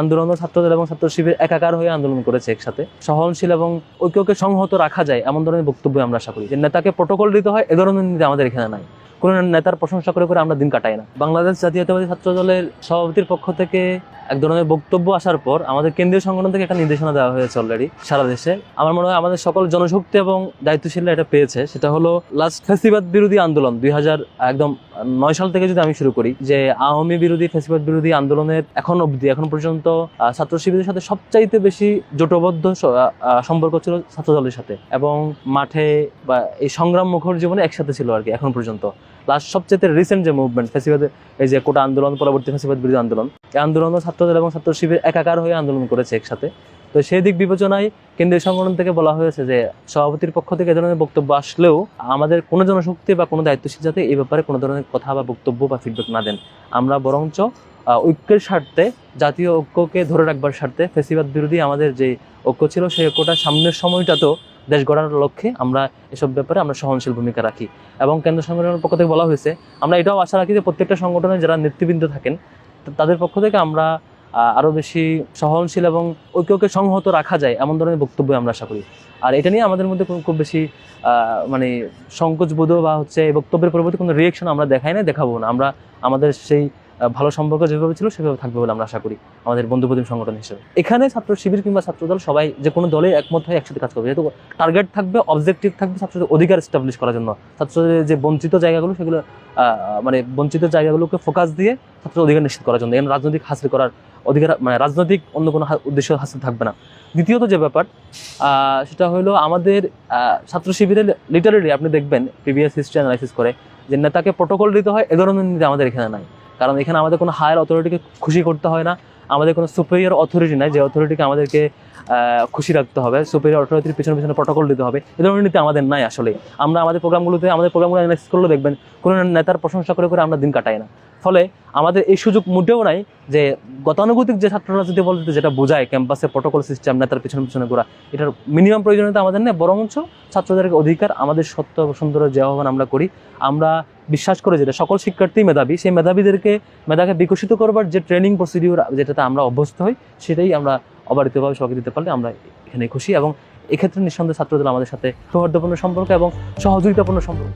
আন্দোলন ছাত্রদের এবং ছাত্র শিবির একাকার হয়ে আন্দোলন করেছে একসাথে। সহনশীল এবং ঐক্যকে সংহত রাখা যায় এমন ধরনের বক্তব্য আমরা আশা করি যে নেতাকে প্রোটোকল দিতে হয়, এ ধরনের নীতি আমাদের এখানে নাই। কোনো নেতার প্রশংসা করে করে আমরা দিন কাটাই না। বাংলাদেশ জাতীয়তাবাদী ছাত্র দলের সভাপতির পক্ষ থেকে এক ধরনের বক্তব্য আসার পর আমাদের কেন্দ্রীয় সংগঠন থেকে একটা নির্দেশনা দেওয়া হয়েছে অলরেডি সারা দেশে। আমার মনে হয় আমাদের সকল জনশক্তি এবং দায়িত্বশীলরা এটা পেয়েছে। সেটা হলো লাস্ট ফেসিবাদ বিরোধী আন্দোলন দুই হাজার একদম নয় সাল থেকে যদি আমি শুরু করি, যে আওয়ামী বিরোধী ফেসিবাদ বিরোধী আন্দোলনের এখন অবধি, এখন পর্যন্ত ছাত্র শিবিরের সাথে সবচাইতে বেশি জোটবদ্ধ সম্পর্ক ছিল ছাত্র দলের সাথে এবং মাঠে বা এই সংগ্রাম মুখর জীবনে একসাথে ছিল আর কি, এখন পর্যন্ত। লাস্ট সবচেয়ে রিসেন্ট যে মুভমেন্ট ফেসিবাদ এই যে কোটা আন্দোলন, পরবর্তী ফেসিবাদ বিরোধী আন্দোলন আন্দোলন ছাত্রদল এবং ছাত্র শিবির একাকার হয়ে আন্দোলন করেছে একসাথে। তো সেই দিক বিবেচনায় কেন্দ্রীয় সংগঠন থেকে বলা হয়েছে যে, সভাপতির পক্ষ থেকে এ ধরনের বক্তব্য আসলেও আমাদের কোনো জনশক্তি বা কোনো দায়িত্বশীল যাতে এই ব্যাপারে কোনো ধরনের কথা বা বক্তব্য বা ফিডব্যাক না দেন। আমরা বরঞ্চ ঐক্যের স্বার্থে, জাতীয় ঐক্যকে ধরে রাখবার স্বার্থে ফেসিবাদ বিরোধী আমাদের যে ঐক্য ছিল সেই ঐক্যটা সামনের সময়টাতেও দেশ গড়ানোর লক্ষ্যে আমরা এসব ব্যাপারে আমরা সহনশীল ভূমিকা রাখি। এবং কেন্দ্র সংগঠনের পক্ষ থেকে বলা হয়েছে, আমরা এটাও আশা রাখি যে প্রত্যেকটা সংগঠনে যারা নেতৃবৃন্দ থাকেন তাদের পক্ষ থেকে আমরা আরও বেশি সহনশীল এবং ঐক্যকে সংহত রাখা যায় এমন ধরনের বক্তব্য আমরা আশা করি। আর এটা নিয়ে আমাদের মধ্যে খুব বেশি মানে সংকোচবোধ বা হচ্ছে এই বক্তব্যের পরবর্তী কোনো রিয়েকশন আমরা দেখাই না দেখাবো না। আমরা, আমাদের সেই ভালো সম্পর্ক যেভাবে ছিল, সেভাবে থাকবে বলে আমরা আশা করি আমাদের বন্ধুপ্রতিম সংগঠন হিসেবে। এখানে ছাত্র শিবির কিংবা ছাত্র ছাত্রদল সবাই যে কোনো দলে একমত হয়ে একসাথে কাজ করবে। যেহেতু টার্গেট থাকবে অবজেক্টিভ থাকবে ছাত্রদের অধিকার এস্টাবলিশ করার জন্য। ছাত্রদের যে বঞ্চিত জায়গাগুলো, সেগুলো মানে বঞ্চিত জায়গাগুলোকে ফোকাস দিয়ে ছাত্র অধিকার নিশ্চিত করার জন্য। এখানে রাজনৈতিক হাসিল করার অধিকার মানে রাজনৈতিক অন্য কোনো উদ্দেশ্য হাসিল থাকবে না। দ্বিতীয়ত যে ব্যাপার সেটা হলো আমাদের ছাত্র শিবিরের লিটারেলি আপনি দেখবেন প্রিভিয়াস হিস্ট্রি অ্যানালাইসিস করে যে নেতাকে প্রোটোকল দিতে হয় এ ধরনের নীতি আমাদের এখানে নাই। কারণ এখানে আমাদের কোনো হায়ার অথরিটিকে খুশি করতে হয় না। আমাদের কোনো সুপেরিয়র অথরিটি নাই, যে অথরিটিকে আমাদেরকে খুশি রাখতে হবে। সুপেরিয়র অথরিটির পিছনে পিছনে প্রোটোকল দিতে হবে। এ ধরনের নীতি আমাদের নাই আসলে। আমরা আমাদের প্রোগ্রামগুলোতে, আমাদের প্রোগ্রামগুলো অ্যানালাইসিস করলে দেখবেন কোনো নেতার প্রশংসা করে করে আমরা দিন কাটাই না। ফলে আমাদের এই সুযোগ মোটেও নাই যে গতানুগতিক যে ছাত্র রাজনীতি বলতে যেটা বোঝায় ক্যাম্পাসে প্রোটোকল সিস্টেম নেতার পিছনে পিছনে ঘোরা, এটার মিনিমাম প্রয়োজনীয়তা আমাদের নেই। বরঞ্চ ছাত্রদের অধিকার, আমাদের সত্য সুন্দর যে আহ্বান আমরা করি, আমরা বিশ্বাস করে যেটা সকল শিক্ষার্থী মেধাবী, সেই মেধাবীদেরকে, মেধাকে বিকশিত করবার যে ট্রেনিং প্রসিডিউর যেটাতে আমরা অভ্যস্ত হই, সেটাই আমরা অবারিতভাবে সবাইকে দিতে পারলে আমরা এখানে খুশি এবং এক্ষেত্রে নিঃসন্দেহে ছাত্রদের আমাদের সাথে সৌহার্দ্যপূর্ণ সম্পর্ক এবং সহযোগিতাপূর্ণ সম্পর্ক।